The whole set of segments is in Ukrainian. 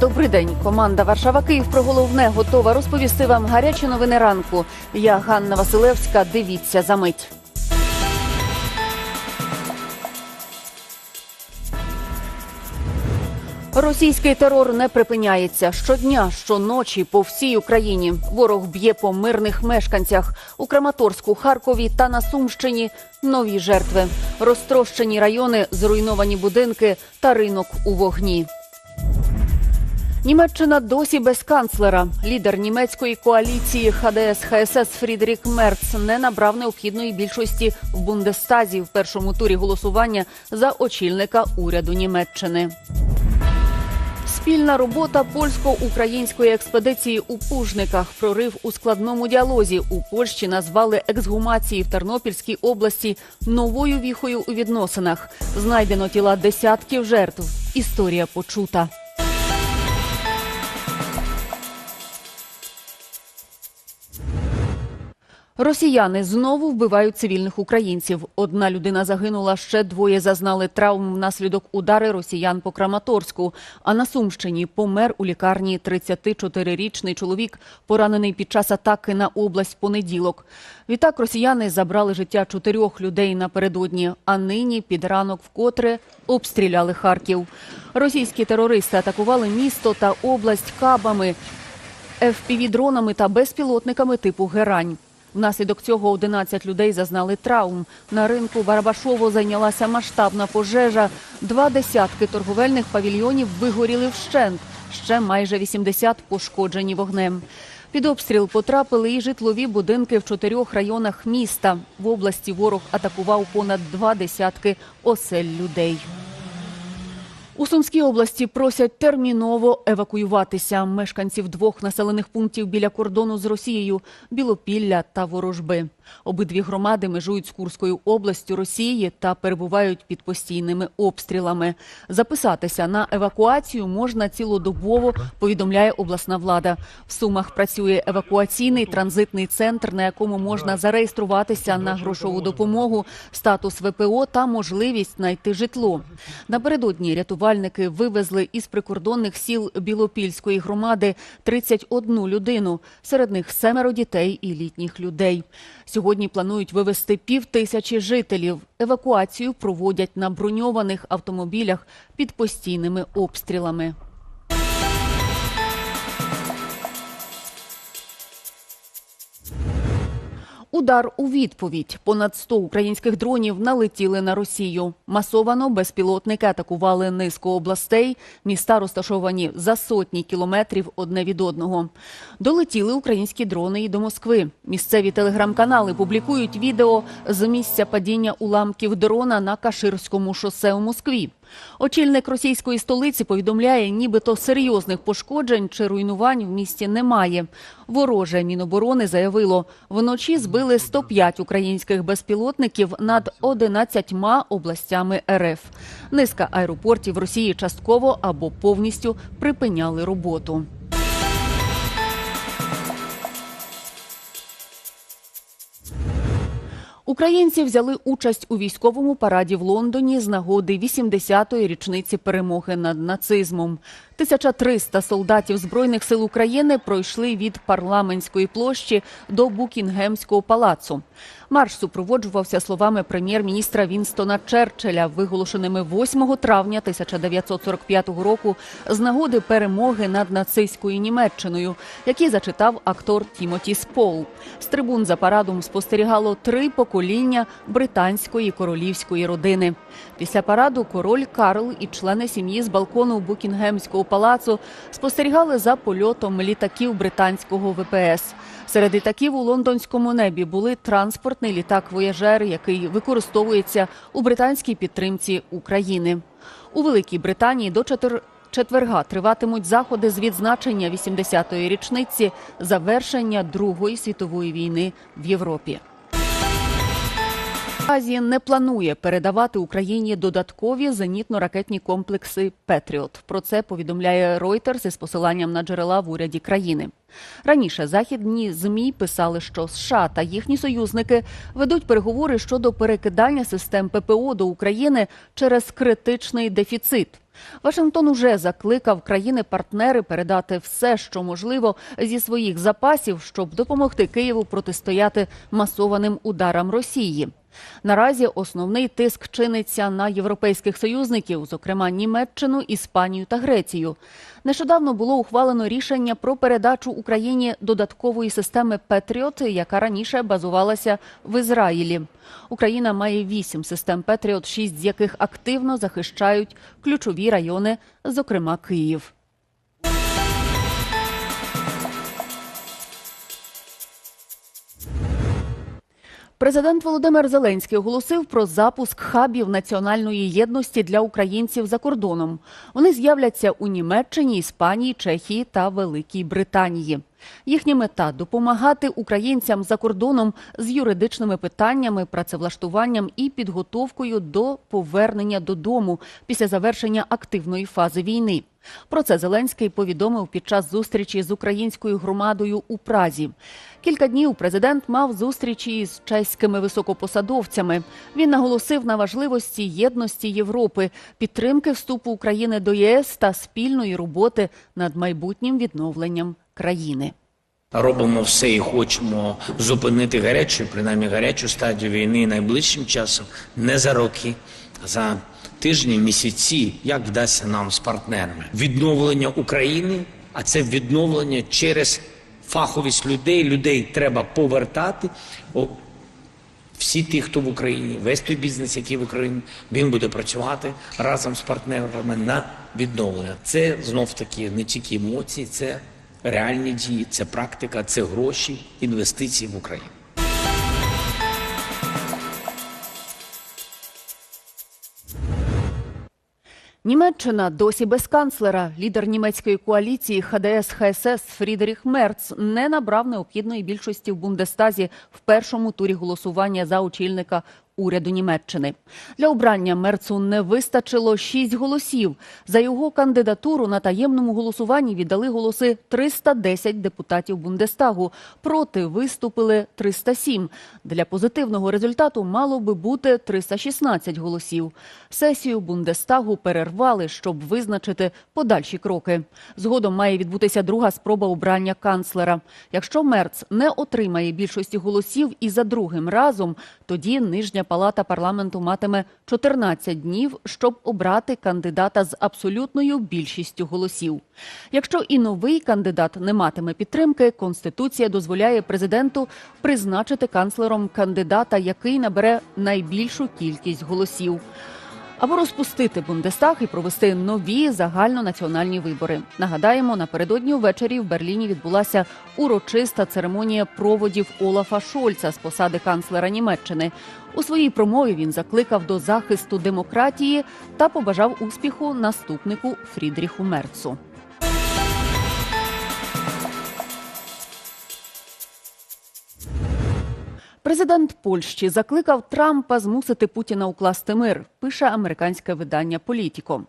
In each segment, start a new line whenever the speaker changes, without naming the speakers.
Добрий день. Команда Варшава Київ про головне готова розповісти вам гарячі новини ранку. Я Ганна Василевська. Дивіться за мить. Російський терор не припиняється щодня, щоночі по всій Україні. Ворог б'є по мирних мешканцях у Краматорську, Харкові та на Сумщині. Нові жертви, розтрощені райони, зруйновані будинки та ринок у вогні. Німеччина досі без канцлера. Лідер німецької коаліції ХДС ХСС Фрідрік Мерц не набрав необхідної більшості в Бундестазі в першому турі голосування за очільника уряду Німеччини. Спільна робота польсько-української експедиції у Пужниках. Прорив у складному діалозі. У Польщі назвали ексгумації в Тернопільській області новою віхою у відносинах. Знайдено тіла десятків жертв. Історія почута. Росіяни знову вбивають цивільних українців. Одна людина загинула, ще двоє зазнали травм внаслідок удари росіян по Краматорську. А на Сумщині помер у лікарні 34-річний чоловік, поранений під час атаки на область понеділок. Відтак росіяни забрали життя чотирьох людей напередодні, а нині під ранок вкотре обстріляли Харків. Російські терористи атакували місто та область кабами, ФПВ-дронами та безпілотниками типу Герань. Внаслідок цього 11 людей зазнали травм. На ринку Барабашово зайнялася масштабна пожежа. Два десятки торговельних павільйонів вигоріли вщент. Ще майже 80 пошкоджені вогнем. Під обстріл потрапили і житлові будинки в чотирьох районах міста. В області ворог атакував понад два десятки осель людей. У Сумській області просять терміново евакуюватися мешканців двох населених пунктів біля кордону з Росією Білопілля та Ворожби. Обидві громади межують з Курською областю Росії та перебувають під постійними обстрілами. Записатися на евакуацію можна цілодобово, повідомляє обласна влада. В Сумах працює евакуаційний транзитний центр, на якому можна зареєструватися на грошову допомогу, статус ВПО та можливість знайти житло. Напередодні рятувальники вивезли із прикордонних сіл Білопільської громади 31 людину. Серед них семеро дітей і літніх людей. Сьогодні планують вивезти пів тисячі жителів. Евакуацію проводять на броньованих автомобілях під постійними обстрілами. Удар у відповідь. Понад 100 українських дронів налетіли на Росію. Масовано безпілотники атакували низку областей. Міста розташовані за сотні кілометрів одне від одного. Долетіли українські дрони і до Москви. Місцеві телеграм-канали публікують відео з місця падіння уламків дрона на Каширському шосе у Москві. Очільник російської столиці повідомляє, нібито серйозних пошкоджень чи руйнувань в місті немає. Вороже Міноборони заявило, вночі збили 105 українських безпілотників над 11 областями РФ. Низка аеропортів Росії частково або повністю припиняли роботу. Українці взяли участь у військовому параді в Лондоні з нагоди 80-ї річниці перемоги над нацизмом. 1300 солдатів збройних сил України пройшли від парламентської площі до Букінгемського палацу. Марш супроводжувався словами прем'єр-міністра Вінстона Черчилля, виголошеними 8 травня 1945 року з нагоди перемоги над нацистською Німеччиною, які зачитав актор Тімоті Спол. З трибун за парадом спостерігало три покоління британської королівської родини. Після параду король Карл і члени сім'ї з балкону Букінгемського палацу спостерігали за польотом літаків британського ВПС. Серед літаків у лондонському небі були транспортний літак «Вояжер», який використовується у британській підтримці України. У Великій Британії до чотир... четверга триватимуть заходи з відзначення 80-ї річниці завершення Другої світової війни в Європі. Азія не планує передавати Україні додаткові зенітно-ракетні комплекси Петріот. Про це повідомляє Reuters із посиланням на джерела в уряді країни. Раніше західні змі писали, що США та їхні союзники ведуть переговори щодо перекидання систем ППО до України через критичний дефіцит. Вашингтон уже закликав країни-партнери передати все, що можливо, зі своїх запасів, щоб допомогти Києву протистояти масованим ударам Росії. Наразі основний тиск чиниться на європейських союзників, зокрема Німеччину, Іспанію та Грецію. Нещодавно було ухвалено рішення про передачу Україні додаткової системи Петріот, яка раніше базувалася в Ізраїлі. Україна має вісім систем Петріот, шість з яких активно захищають ключові райони, зокрема Київ. Президент Володимир Зеленський оголосив про запуск хабів національної єдності для українців за кордоном. Вони з'являться у Німеччині, Іспанії, Чехії та Великій Британії. Їхня мета допомагати українцям за кордоном з юридичними питаннями, працевлаштуванням і підготовкою до повернення додому після завершення активної фази війни. Про це Зеленський повідомив під час зустрічі з українською громадою у Празі. Кілька днів президент мав зустрічі з чеськими високопосадовцями. Він наголосив на важливості єдності Європи, підтримки вступу України до ЄС та спільної роботи над майбутнім відновленням країни.
Робимо все і хочемо зупинити гарячу, принаймні гарячу стадію війни найближчим часом, не за роки, а за тижні, місяці, як вдасться нам з партнерами. Відновлення України, а це відновлення через фаховість людей. Людей треба повертати. Всі ті, хто в Україні, весь той бізнес, який в Україні, він буде працювати разом з партнерами на відновлення. Це знов таки не тільки емоції, це реальні дії, це практика, це гроші, інвестиції в Україну.
Німеччина досі без канцлера. Лідер німецької коаліції ХДС ХСС Фрідріх Мерц не набрав необхідної більшості в Бундестазі в першому турі голосування за очільника уряду Німеччини. Для обрання Мерцу не вистачило шість голосів. За його кандидатуру на таємному голосуванні віддали голоси 310 депутатів Бундестагу. Проти виступили 307. Для позитивного результату мало би бути 316 голосів. Сесію Бундестагу перервали, щоб визначити подальші кроки. Згодом має відбутися друга спроба обрання канцлера. Якщо Мерц не отримає більшості голосів і за другим разом, тоді нижня палата парламенту матиме 14 днів, щоб обрати кандидата з абсолютною більшістю голосів. Якщо і новий кандидат не матиме підтримки, конституція дозволяє президенту призначити канцлером кандидата, який набере найбільшу кількість голосів. Або розпустити Бундестаг і провести нові загальнонаціональні вибори. Нагадаємо, напередодні ввечері в Берліні відбулася урочиста церемонія проводів Олафа Шольца з посади канцлера Німеччини. У своїй промові він закликав до захисту демократії та побажав успіху наступнику Фрідріху Мерцу. Президент Польщі закликав Трампа змусити Путіна укласти мир. Пише американське видання Політіко.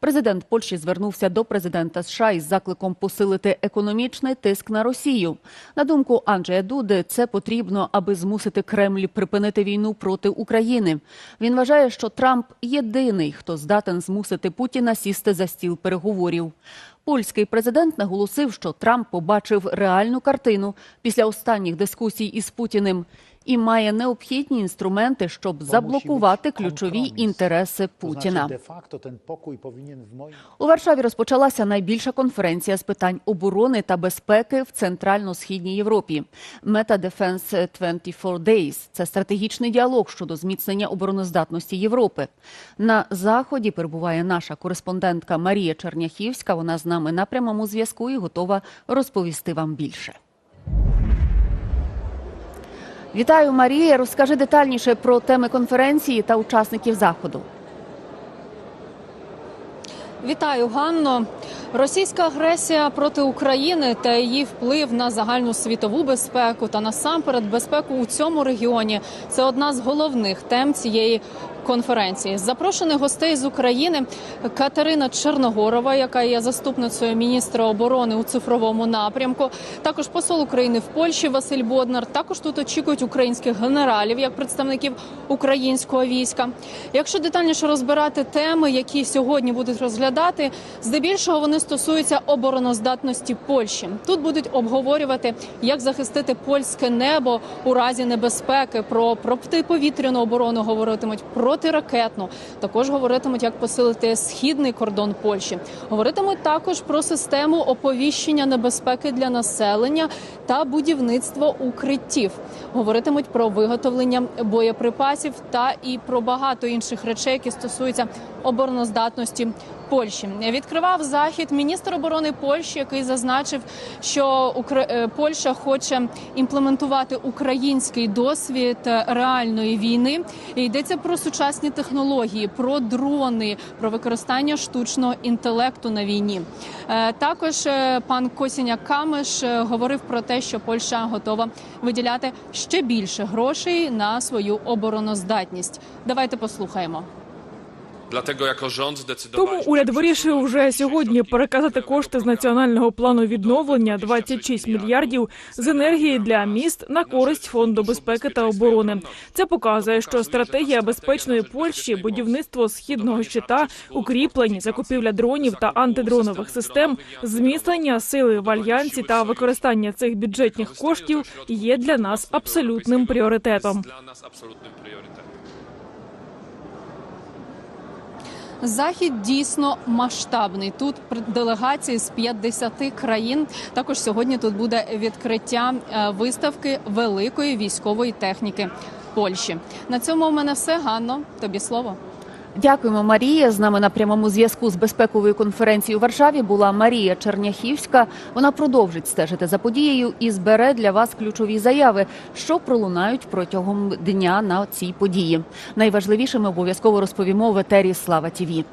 Президент Польщі звернувся до президента США із закликом посилити економічний тиск на Росію. На думку Анджея Дуди, це потрібно, аби змусити Кремль припинити війну проти України. Він вважає, що Трамп єдиний, хто здатен змусити Путіна сісти за стіл переговорів. Польський президент наголосив, що Трамп побачив реальну картину після останніх дискусій із Путіним і має необхідні інструменти, щоб заблокувати ключові інтереси Путіна. У Варшаві розпочалася найбільша конференція з питань оборони та безпеки в центрально-східній Європі. Meta Defense 24 Days – це стратегічний діалог щодо зміцнення обороноздатності Європи. На заході перебуває наша кореспондентка Марія Черняхівська. Вона з нами на прямому зв'язку і готова розповісти вам більше. Вітаю, Марія. Розкажи детальніше про теми конференції та учасників заходу.
Вітаю, Ганно. Російська агресія проти України та її вплив на загальну світову безпеку та насамперед безпеку у цьому регіоні це одна з головних тем цієї конференції. Запрошених гостей з України Катерина Черногорова, яка є заступницею міністра оборони у цифровому напрямку. Також посол України в Польщі Василь Боднар. Також тут очікують українських генералів як представників українського війська. Якщо детальніше розбирати теми, які сьогодні будуть розглядати, здебільшого вони стосуються обороноздатності Польщі. Тут будуть обговорювати, як захистити польське небо у разі небезпеки, про протиповітряну оборону говоритимуть протиракетну. Також говоритимуть, як посилити східний кордон Польщі. Говоритимуть також про систему оповіщення небезпеки для населення та будівництво укриттів. Говоритимуть про виготовлення боєприпасів та і про багато інших речей, які стосуються обороноздатності Польщі. Відкривав захід міністр оборони Польщі, який зазначив, що Укра... е, Польща хоче імплементувати український досвід реальної війни. І йдеться про сучасні технології, про дрони, про використання штучного інтелекту на війні. Е, Також е, пан Косіня Камиш е, говорив про те, що Польща готова виділяти ще більше грошей на свою обороноздатність. Давайте послухаємо.
Тому уряд вирішив вже сьогодні переказати кошти з національного плану відновлення 26 мільярдів з енергії для міст на користь фонду безпеки та оборони. Це показує, що стратегія безпечної Польщі, будівництво східного щита, укріплень, закупівля дронів та антидронових систем, зміцнення сили в альянсі та використання цих бюджетних коштів є для нас абсолютним пріоритетом.
Захід дійсно масштабний. Тут делегації з 50 країн. Також сьогодні тут буде відкриття е, виставки великої військової техніки Польщі. На цьому у мене все. Ганно, тобі слово.
Дякуємо, Марія. З нами на прямому зв'язку з безпековою конференцією у Варшаві була Марія Черняхівська. Вона продовжить стежити за подією і збере для вас ключові заяви, що пролунають протягом дня на цій події. Найважливіше ми обов'язково розповімо в етері Слава Тіві.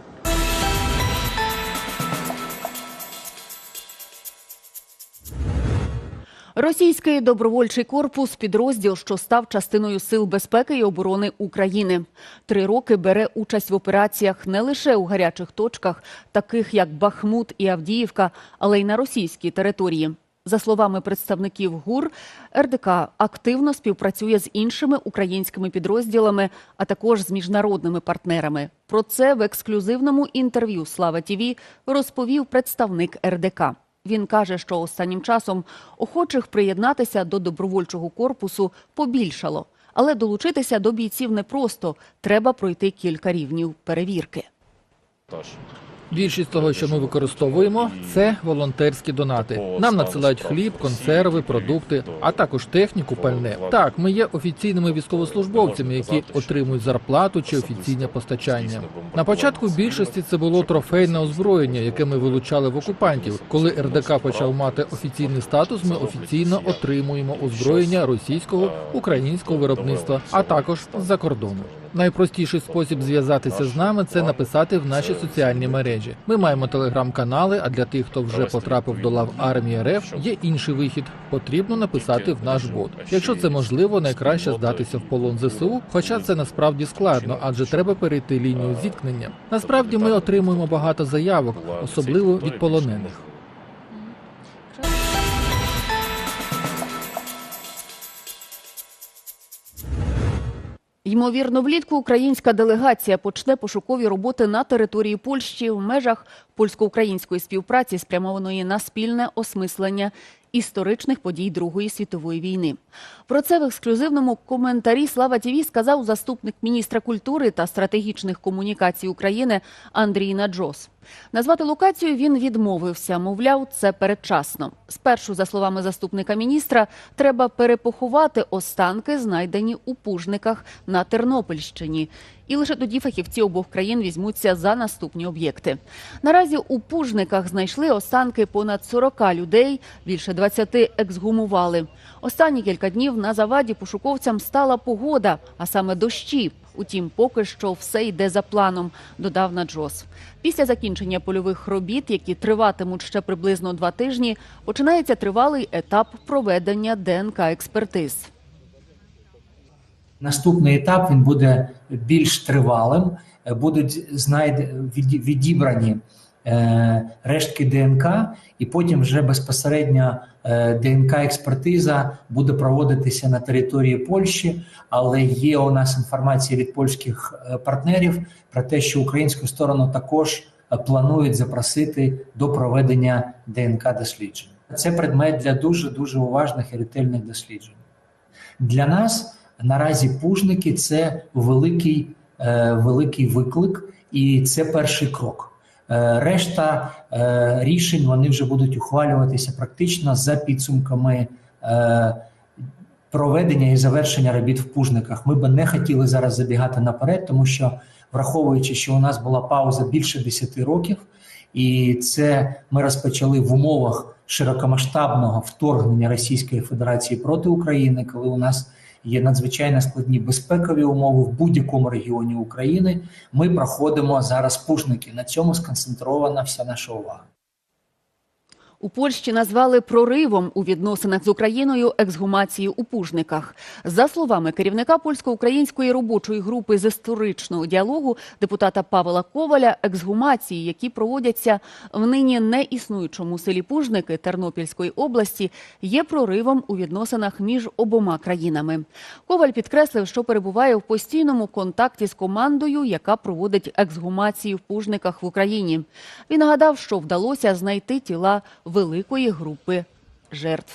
Російський добровольчий корпус підрозділ, що став частиною сил безпеки і оборони України. Три роки бере участь в операціях не лише у гарячих точках, таких як Бахмут і Авдіївка, але й на російській території. За словами представників ГУР, РДК активно співпрацює з іншими українськими підрозділами, а також з міжнародними партнерами. Про це в ексклюзивному інтерв'ю Слава Тіві розповів представник РДК. Він каже, що останнім часом охочих приєднатися до добровольчого корпусу побільшало, але долучитися до бійців непросто. Треба пройти кілька рівнів перевірки.
Більшість того, що ми використовуємо, це волонтерські донати. Нам надсилають хліб, консерви, продукти, а також техніку, пальне. Так, ми є офіційними військовослужбовцями, які отримують зарплату чи офіційне постачання. На початку більшості це було трофейне озброєння, яке ми вилучали в окупантів. Коли РДК почав мати офіційний статус, ми офіційно отримуємо озброєння російського українського виробництва, а також з-за кордону. Найпростіший спосіб зв'язатися з нами це написати в наші соціальні мережі. Ми маємо телеграм-канали. А для тих, хто вже потрапив до лав армії РФ, є інший вихід. Потрібно написати в наш бот. Якщо це можливо, найкраще здатися в полон ЗСУ. Хоча це насправді складно, адже треба перейти лінію зіткнення. Насправді ми отримуємо багато заявок, особливо від полонених.
Ймовірно, влітку українська делегація почне пошукові роботи на території Польщі в межах польсько-української співпраці, спрямованої на спільне осмислення історичних подій Другої світової війни. Про це в ексклюзивному коментарі Слава Тіві сказав заступник міністра культури та стратегічних комунікацій України Андрій Наджос. Назвати локацію він відмовився. Мовляв, це передчасно. Спершу, за словами заступника міністра, треба перепоховати останки, знайдені у пужниках на Тернопільщині. І лише тоді фахівці обох країн візьмуться за наступні об'єкти. Наразі у пужниках знайшли останки понад 40 людей, більше 20 ексгумували. Останні кілька днів на заваді пошуковцям стала погода, а саме дощі. Утім, поки що все йде за планом, додав Наджос. Після закінчення польових робіт, які триватимуть ще приблизно два тижні, починається тривалий етап проведення ДНК експертиз.
Наступний етап він буде більш тривалим. Будуть знайд... відібрані рештки ДНК, і потім вже безпосередньо е, ДНК-експертиза буде проводитися на території Польщі. Але є у нас інформація від польських е, партнерів про те, що українську сторону також е, планують запросити до проведення ДНК досліджень. Це предмет для дуже дуже уважних і ретельних досліджень. Для нас наразі пужники це великий, е, великий виклик, і це перший крок. Е, решта е, рішень вони вже будуть ухвалюватися практично за підсумками е, проведення і завершення робіт в пужниках. Ми би не хотіли зараз забігати наперед, тому що враховуючи, що у нас була пауза більше 10 років, і це ми розпочали в умовах широкомасштабного вторгнення Російської Федерації проти України, коли у нас є надзвичайно складні безпекові умови в будь-якому регіоні України. Ми проходимо зараз пушники. На цьому сконцентрована вся наша увага.
У Польщі назвали проривом у відносинах з Україною ексгумації у Пужниках. За словами керівника польсько-української робочої групи з історичного діалогу депутата Павла Коваля, ексгумації, які проводяться в нині неіснуючому селі Пужники Тернопільської області, є проривом у відносинах між обома країнами. Коваль підкреслив, що перебуває в постійному контакті з командою, яка проводить ексгумації в Пужниках в Україні. Він нагадав, що вдалося знайти тіла великої групи жертв.